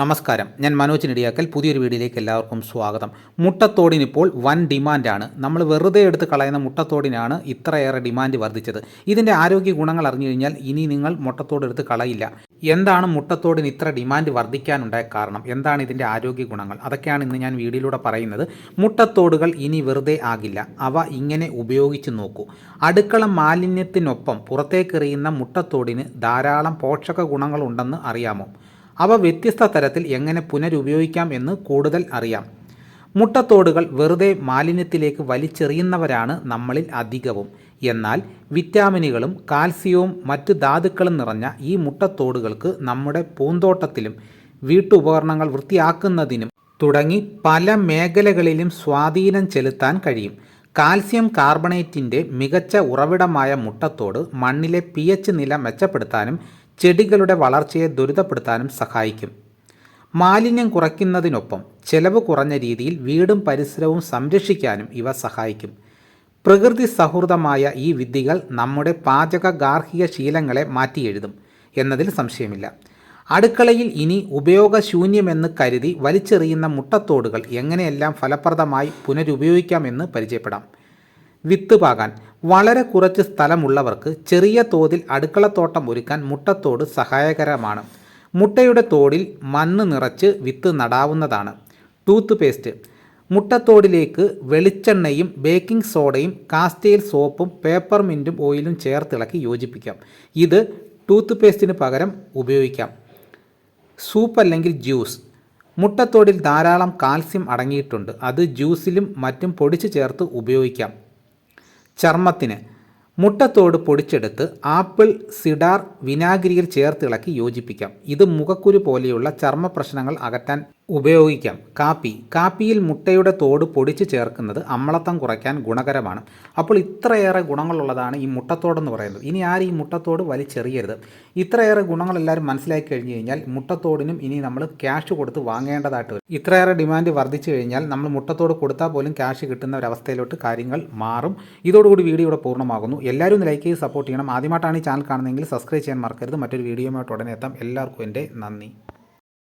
നമസ്കാരം. ഞാൻ മനോജ് നെടിയാക്കൽ. പുതിയൊരു വീഡിയോയിലേക്ക് എല്ലാവർക്കും സ്വാഗതം. മുട്ടത്തോടിനിപ്പോൾ വൻ ഡിമാൻഡാണ്. നമ്മൾ വെറുതെ എടുത്ത് കളയുന്ന മുട്ടത്തോടിനാണ് ഇത്രയേറെ ഡിമാൻഡ് വർദ്ധിച്ചത്. ഇതിന്റെ ആരോഗ്യ ഗുണങ്ങൾ അറിഞ്ഞു കഴിഞ്ഞാൽ ഇനി നിങ്ങൾ മുട്ടത്തോട് എടുത്ത് കളയില്ല. എന്താണ് മുട്ടത്തോടിന് ഇത്ര ഡിമാൻഡ് വർദ്ധിക്കാനുണ്ടായ കാരണം? എന്താണ് ഇതിന്റെ ആരോഗ്യ ഗുണങ്ങൾ? അതൊക്കെയാണ് ഇന്ന് ഞാൻ വീഡിയോയിലൂടെ പറയുന്നത്. മുട്ടത്തോടുകൾ ഇനി വെറുതെ ആകില്ല. അവ ഇങ്ങനെ ഉപയോഗിച്ച് നോക്കൂ. അടുക്കള മാലിന്യത്തിനൊപ്പം പുറത്തേക്കെറിയുന്ന മുട്ടത്തോടിന് ധാരാളം പോഷക ഗുണങ്ങളുണ്ടെന്ന് അറിയാമോ? അവ വ്യത്യസ്ത തരത്തിൽ എങ്ങനെ പുനരുപയോഗിക്കാം എന്ന് കൂടുതൽ അറിയാം. മുട്ടത്തോടുകൾ വെറുതെ മാലിന്യത്തിലേക്ക് വലിച്ചെറിയുന്നവരാണ് നമ്മളിൽ അധികവും. എന്നാൽ വിറ്റാമിനുകളും കാൽസ്യവും മറ്റ് ധാതുക്കളും നിറഞ്ഞ ഈ മുട്ടത്തോടുകൾക്ക് നമ്മുടെ പൂന്തോട്ടത്തിലും വീട്ടുപകരണങ്ങൾ വൃത്തിയാക്കുന്നതിനും തുടങ്ങി പല മേഖലകളിലും സ്വാധീനം ചെലുത്താൻ കഴിയും. കാൽസ്യം കാർബണേറ്റിന്റെ മികച്ച ഉറവിടമായ മുട്ടത്തോട് മണ്ണിലെ പി നില മെച്ചപ്പെടുത്താനും ചെടികളുടെ വളർച്ചയെ ദുരിതപ്പെടുത്താനും സഹായിക്കും. മാലിന്യം കുറയ്ക്കുന്നതിനൊപ്പം ചെലവ് കുറഞ്ഞ രീതിയിൽ വീടും പരിസരവും സംരക്ഷിക്കാനും ഇവ സഹായിക്കും. പ്രകൃതി സൗഹൃദമായ ഈ വിദ്യകൾ നമ്മുടെ പാചക ഗാർഹിക ശീലങ്ങളെ മാറ്റിയെഴുതും എന്നതിൽ സംശയമില്ല. അടുക്കളയിൽ ഇനി ഉപയോഗശൂന്യമെന്ന് കരുതി വലിച്ചെറിയുന്ന മുട്ടത്തോടുകൾ എങ്ങനെയെല്ലാം ഫലപ്രദമായി പുനരുപയോഗിക്കാമെന്ന് പരിചയപ്പെടാം. വിത്ത് പാകാൻ വളരെ കുറച്ച് സ്ഥലമുള്ളവർക്ക് ചെറിയ തോതിൽ അടുക്കളത്തോട്ടം ഒരുക്കാൻ മുട്ടത്തോട് സഹായകരമാണ്. മുട്ടയുടെ തോടിൽ മണ്ണ് നിറച്ച് വിത്ത് നടാവുന്നതാണ്. Tooth paste. മുട്ടത്തോടിലേക്ക് വെളിച്ചെണ്ണയും ബേക്കിംഗ് സോഡയും കാസ്റ്റൈൽ സോപ്പും പേപ്പർ മിന്റും ഓയിലും ചേർത്തിളക്കി യോജിപ്പിക്കാം. ഇത് ടൂത്ത് പേസ്റ്റിന് പകരം ഉപയോഗിക്കാം. സൂപ്പ് അല്ലെങ്കിൽ ജ്യൂസ്. മുട്ടത്തോടിൽ ധാരാളം കാൽസ്യം അടങ്ങിയിട്ടുണ്ട്. അത് ജ്യൂസിലും മറ്റും പൊടിച്ചു ചേർത്ത് ഉപയോഗിക്കാം. ചർമ്മത്തിന്. മുട്ടത്തോട് പൊടിച്ചെടുത്ത് ആപ്പിൾ സിഡാർ വിനാഗിരിയിൽ ചേർത്തിളക്കി യോജിപ്പിക്കാം. ഇത് മുഖക്കുരു പോലെയുള്ള ചർമ്മ പ്രശ്നങ്ങൾ അകറ്റാൻ ഉപയോഗിക്കാം. കാപ്പി. കാപ്പിയിൽ മുട്ടയുടെ തോട് പൊടിച്ച് ചേർക്കുന്നത് അമ്ലത്തം കുറയ്ക്കാൻ ഗുണകരമാണ്. അപ്പോൾ ഇത്രയേറെ ഗുണങ്ങളുള്ളതാണ് ഈ മുട്ടത്തോടെന്ന് പറയുന്നത്. ഇനി ആരും ഈ മുട്ടത്തോട് വലിച്ചെറിയരുത് ഇത്രയേറെ ഗുണങ്ങൾ എല്ലാവരും മനസ്സിലാക്കി കഴിഞ്ഞ് കഴിഞ്ഞാൽ മുട്ടത്തോടിനും ഇനി നമ്മൾ ക്യാഷ് കൊടുത്ത് വാങ്ങേണ്ടതായിട്ട് വരും. ഇത്രയേറെ ഡിമാൻഡ് വർദ്ധിച്ചു കഴിഞ്ഞാൽ നമ്മൾ മുട്ടത്തോട് കൊടുത്താൽ പോലും ക്യാഷ് കിട്ടുന്ന ഒരവസ്ഥയിലോട്ട് കാര്യങ്ങൾ മാറും. ഇതോടുകൂടി വീഡിയോ ഇവിടെ പൂർണമാകുന്നു. എല്ലാവരും ലൈക്ക് ചെയ്ത് സപ്പോർട്ട് ചെയ്യണം. ആദ്യമായിട്ടാണ് ഈ ചാനൽ കാണുന്നതെങ്കിൽ സബ്സ്ക്രൈബ് ചെയ്യാൻ മറക്കരുത്. മറ്റൊരു വീഡിയോയുമായിട്ട് ഉടനെ എത്താം. എല്ലാവർക്കും എന്റെ നന്ദി.